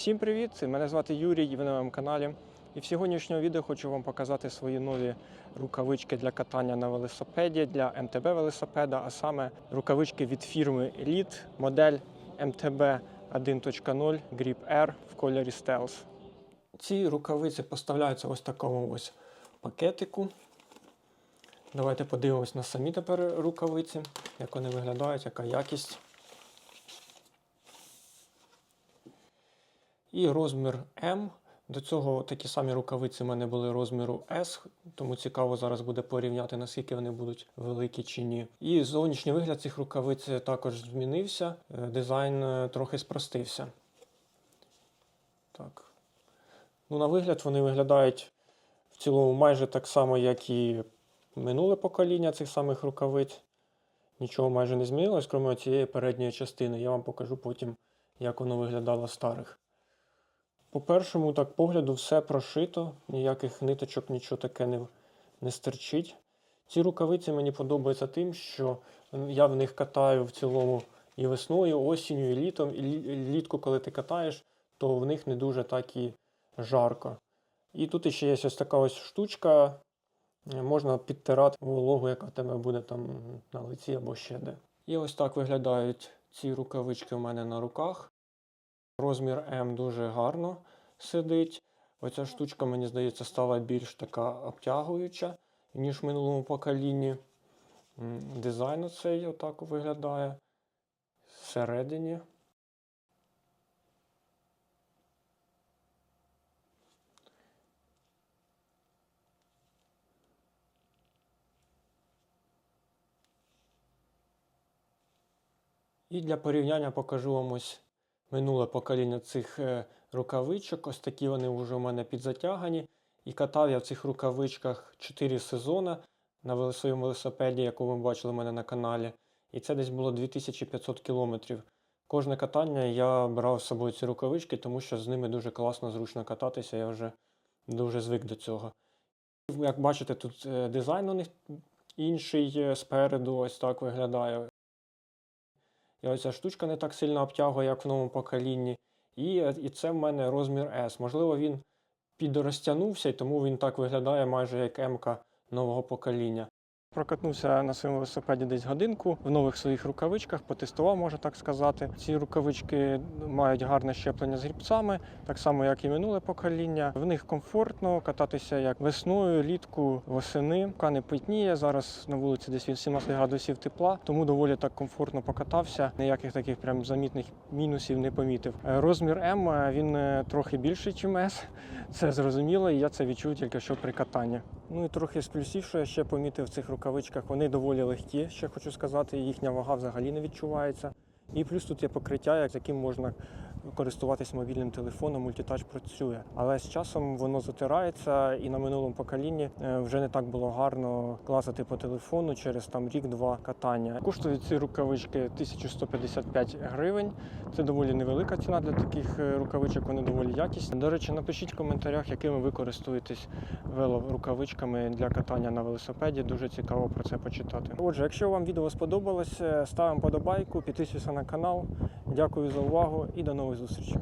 Всім привіт! Мене звати Юрій і ви на моєму каналі. І в сьогоднішньому відео хочу вам показати свої нові рукавички для катання на велосипеді для МТБ велосипеда, а саме рукавички від фірми Elite, модель МТБ 1.0 Grip R в кольорі Stealth. Ці рукавиці поставляються ось в такому ось пакетику. Давайте подивимось на самі тепер рукавиці, як вони виглядають, яка якість. І розмір М. До цього такі самі рукавиці в мене були розміру S, тому цікаво зараз буде порівняти, наскільки вони будуть великі чи ні. І зовнішній вигляд цих рукавиць також змінився, е, дизайн е, трохи спростився. Так. Ну, на вигляд вони виглядають в цілому майже так само, як і минуле покоління цих самих рукавиць. Нічого майже не змінилось, крім цієї передньої частини. Я вам покажу потім, як воно виглядало старих. По першому так погляду все прошито, ніяких ниточок, нічого таке не, не стерчить. Ці рукавиці мені подобаються тим, що я в них катаю в цілому і весною, і осінню, і літом. І літку, коли ти катаєш, то в них не дуже так і жарко. І тут ще є ось така ось штучка, можна підтирати вологу, яка в тебе буде там на лиці або ще де. І ось так виглядають ці рукавички у мене на руках. Розмір М дуже гарно сидить. Оця штучка, мені здається, стала більш така обтягуюча, ніж в минулому поколінні. Дизайн оцей отак виглядає. Всередині. І для порівняння покажу вам ось минуле покоління цих е, рукавичок. Ось такі вони вже у мене підзатягані. І катав я в цих рукавичках 4 сезони на своєму велосипеді, яку ви бачили у мене на каналі. І це десь було 2500 кілометрів. Кожне катання я брав з собою ці рукавички, тому що з ними дуже класно, зручно кататися. Я вже дуже звик до цього. Як бачите, тут е, дизайн у них інший е, спереду, ось так виглядає. І оця штучка не так сильно обтягує, як в новому поколінні. І, і це в мене розмір S. Можливо, він підрозтягнувся, і тому він так виглядає майже як М-ка нового покоління. Прокатнувся на своєму велосипеді десь годинку в нових своїх рукавичках, потестував, можна так сказати. Ці рукавички мають гарне щеплення з грібцями, так само як і минуле покоління. В них комфортно кататися як весною, літку, восени. Рука не питніє. Зараз на вулиці десь від 17 градусів тепла, тому доволі так комфортно покатався. Ніяких таких прям замітних мінусів не помітив. Е, Розмір М е, він е, трохи більший, ніж С. Це зрозуміло, і я це відчув тільки що при катанні. Ну і трохи з плюсів, що я ще помітив цих рукавичках, вони доволі легкі, ще хочу сказати, їхня вага взагалі не відчувається. І плюс тут є покриття, як- яким можна користуватись мобільним телефоном, мультитач працює. Але з часом воно затирається, і на минулому поколінні е, вже не так було гарно класити по телефону через там рік-два катання. Коштують ці рукавички 1155 гривень. Це доволі невелика ціна для таких е, рукавичок, вони доволі якісні. До речі, напишіть в коментарях, якими ви користуєтесь велорукавичками для катання на велосипеді. Дуже цікаво про це почитати. Отже, якщо вам відео сподобалось, е, ставимо подобайку, підписуйтесь на канал. Дякую за увагу і до нових зустрічей.